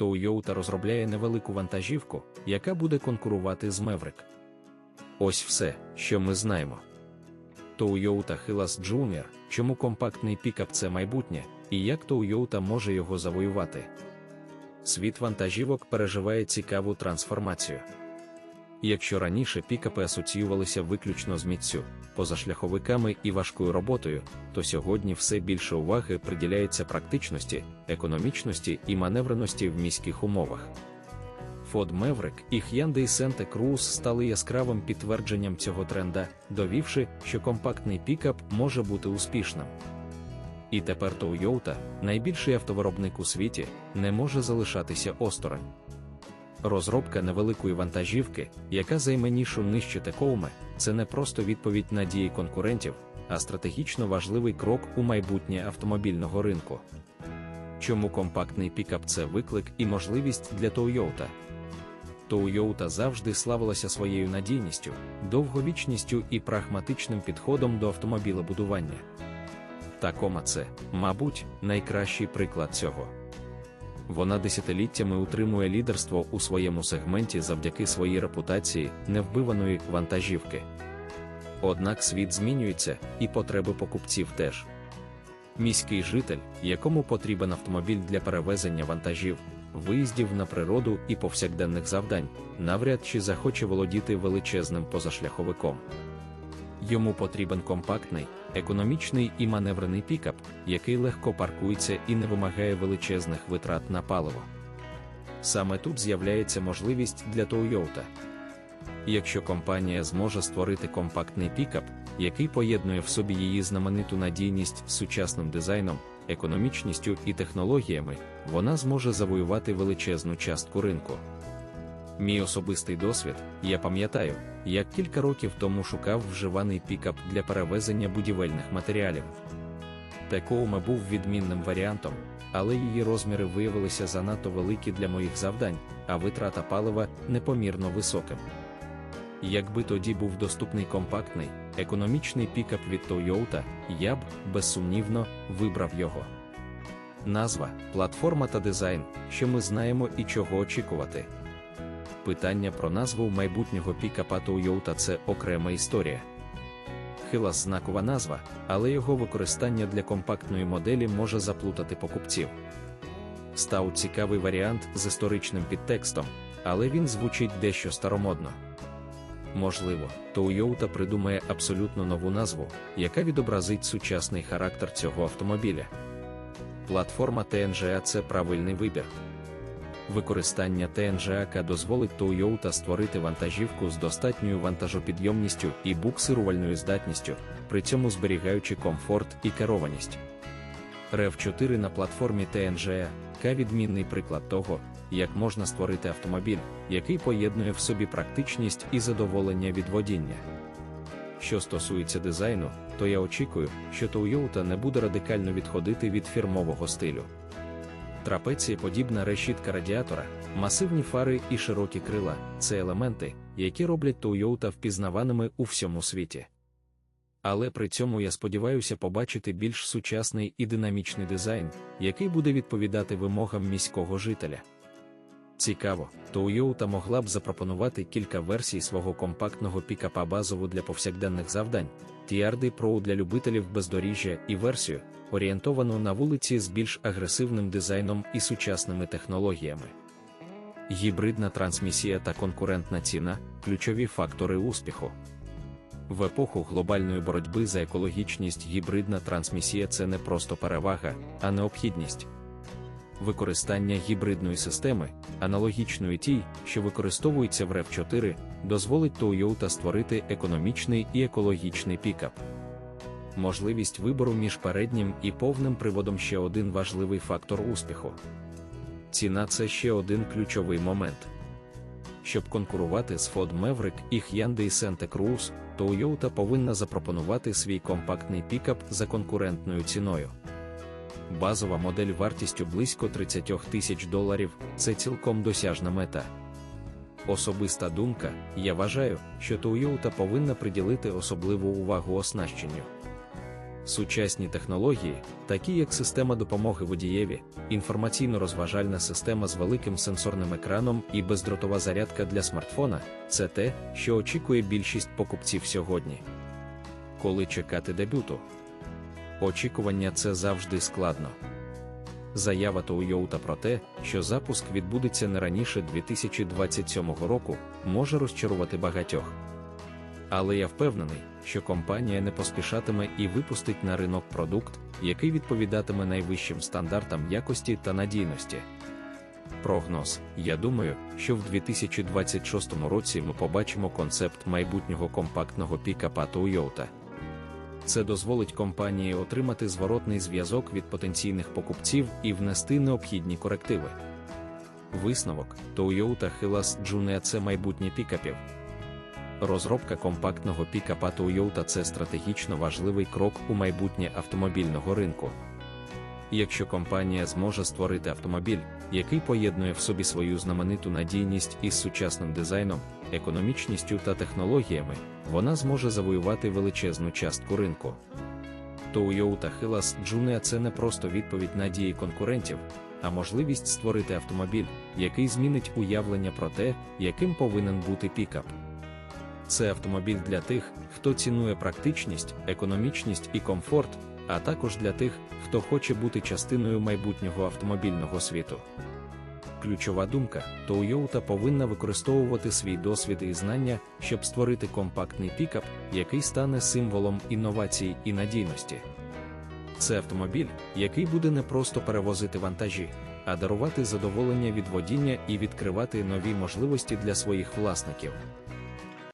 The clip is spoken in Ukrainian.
Toyota розробляє невелику вантажівку, яка буде конкурувати з Maverick. Ось все, що ми знаємо. Toyota Hilux Junior, чому компактний пікап це майбутнє, і як Toyota може його завоювати. Світ вантажівок переживає цікаву трансформацію. Якщо раніше пікапи асоціювалися виключно з міцю, позашляховиками і важкою роботою, то сьогодні все більше уваги приділяється практичності, економічності і маневреності в міських умовах. Ford Maverick і Hyundai Santa Cruz стали яскравим підтвердженням цього тренда, довівши, що компактний пікап може бути успішним. І тепер Toyota, найбільший автовиробник у світі, не може залишатися осторонь. Розробка невеликої вантажівки, яка займе нішу нижче Текоуме, це не просто відповідь на дії конкурентів, а стратегічно важливий крок у майбутнє автомобільного ринку. Чому компактний пікап це виклик і можливість для Toyota? Toyota завжди славилася своєю надійністю, довговічністю і прагматичним підходом до автомобілебудування. Такома це, мабуть, найкращий приклад цього. Вона десятиліттями утримує лідерство у своєму сегменті завдяки своїй репутації невбиваної вантажівки. Однак світ змінюється, і потреби покупців теж. Міський житель, якому потрібен автомобіль для перевезення вантажів, виїздів на природу і повсякденних завдань, навряд чи захоче володіти величезним позашляховиком. Йому потрібен компактний, економічний і маневрений пікап, який легко паркується і не вимагає величезних витрат на паливо. Саме тут з'являється можливість для Toyota. Якщо компанія зможе створити компактний пікап, який поєднує в собі її знамениту надійність з сучасним дизайном, економічністю і технологіями, вона зможе завоювати величезну частку ринку. Мій особистий досвід, я пам'ятаю, як кілька років тому шукав вживаний пікап для перевезення будівельних матеріалів. Текоуме був відмінним варіантом, але її розміри виявилися занадто великі для моїх завдань, а витрата палива непомірно високим. Якби тоді був доступний компактний, економічний пікап від Toyota, я б, безсумнівно, вибрав його. Назва, платформа та дизайн, що ми знаємо і чого очікувати. Питання про назву майбутнього пікапа Toyota – це окрема історія. Хилас знакова назва, але його використання для компактної моделі може заплутати покупців. Став цікавий варіант з історичним підтекстом, але він звучить дещо старомодно. Можливо, Toyota придумає абсолютно нову назву, яка відобразить сучасний характер цього автомобіля. Платформа TNGA – це правильний вибір. Використання TNGA дозволить Toyota створити вантажівку з достатньою вантажопідйомністю і буксирувальною здатністю, при цьому зберігаючи комфорт і керованість. rev 4 на платформі TNGA – відмінний приклад того, як можна створити автомобіль, який поєднує в собі практичність і задоволення від водіння. Що стосується дизайну, то я очікую, що Toyota не буде радикально відходити від фірмового стилю. Трапеція подібна решітка радіатора, масивні фари і широкі крила це елементи, які роблять Toyota впізнаваними у всьому світі. Але при цьому я сподіваюся побачити більш сучасний і динамічний дизайн, який буде відповідати вимогам міського жителя. Цікаво, Toyota могла б запропонувати кілька версій свого компактного пікапа базову для повсякденних завдань, TRD Pro для любителів бездоріжжя і версію, орієнтовану на вулиці з більш агресивним дизайном і сучасними технологіями. Гібридна трансмісія та конкурентна ціна ключові фактори успіху. В епоху глобальної боротьби за екологічність гібридна трансмісія це не просто перевага, а необхідність. Використання гібридної системи, аналогічної тій, що використовується в rev 4 дозволить Toyota створити економічний і екологічний пікап. Можливість вибору між переднім і повним приводом ще один важливий фактор успіху. Ціна це ще один ключовий момент. Щоб конкурувати з Ford Maverick і Hyundai Santa Cruz, Toyota повинна запропонувати свій компактний пікап за конкурентною ціною. Базова модель вартістю близько 30 тисяч доларів це цілком досяжна мета. Особиста думка, я вважаю, що Toyota повинна приділити особливу увагу оснащенню. Сучасні технології, такі як система допомоги водієві, інформаційно-розважальна система з великим сенсорним екраном і бездротова зарядка для смартфона це те, що очікує більшість покупців сьогодні. Коли чекати дебюту? Очікування це завжди складно. Заява Toyota про те, що запуск відбудеться не раніше 2027 року, може розчарувати багатьох. Але я впевнений, що компанія не поспішатиме і випустить на ринок продукт, який відповідатиме найвищим стандартам якості та надійності. Прогноз: я думаю, що в 2026 році ми побачимо концепт майбутнього компактного пікапа Toyota. Це дозволить компанії отримати зворотний зв'язок від потенційних покупців і внести необхідні корективи. Висновок Toyota Hilux June – це майбутнє пікапів. Розробка компактного пікапа Toyota – це стратегічно важливий крок у майбутнє автомобільного ринку. Якщо компанія зможе створити автомобіль, який поєднує в собі свою знамениту надійність із сучасним дизайном, економічністю та технологіями, вона зможе завоювати величезну частку ринку. Toyota Hilux Junior – це не просто відповідь на дії конкурентів, а можливість створити автомобіль, який змінить уявлення про те, яким повинен бути пікап. Це автомобіль для тих, хто цінує практичність, економічність і комфорт, а також для тих, хто хоче бути частиною майбутнього автомобільного світу. Ключова думка: Toyota повинна використовувати свій досвід і знання, щоб створити компактний пікап, який стане символом інновацій і надійності. Це автомобіль, який буде не просто перевозити вантажі, а дарувати задоволення від водіння і відкривати нові можливості для своїх власників.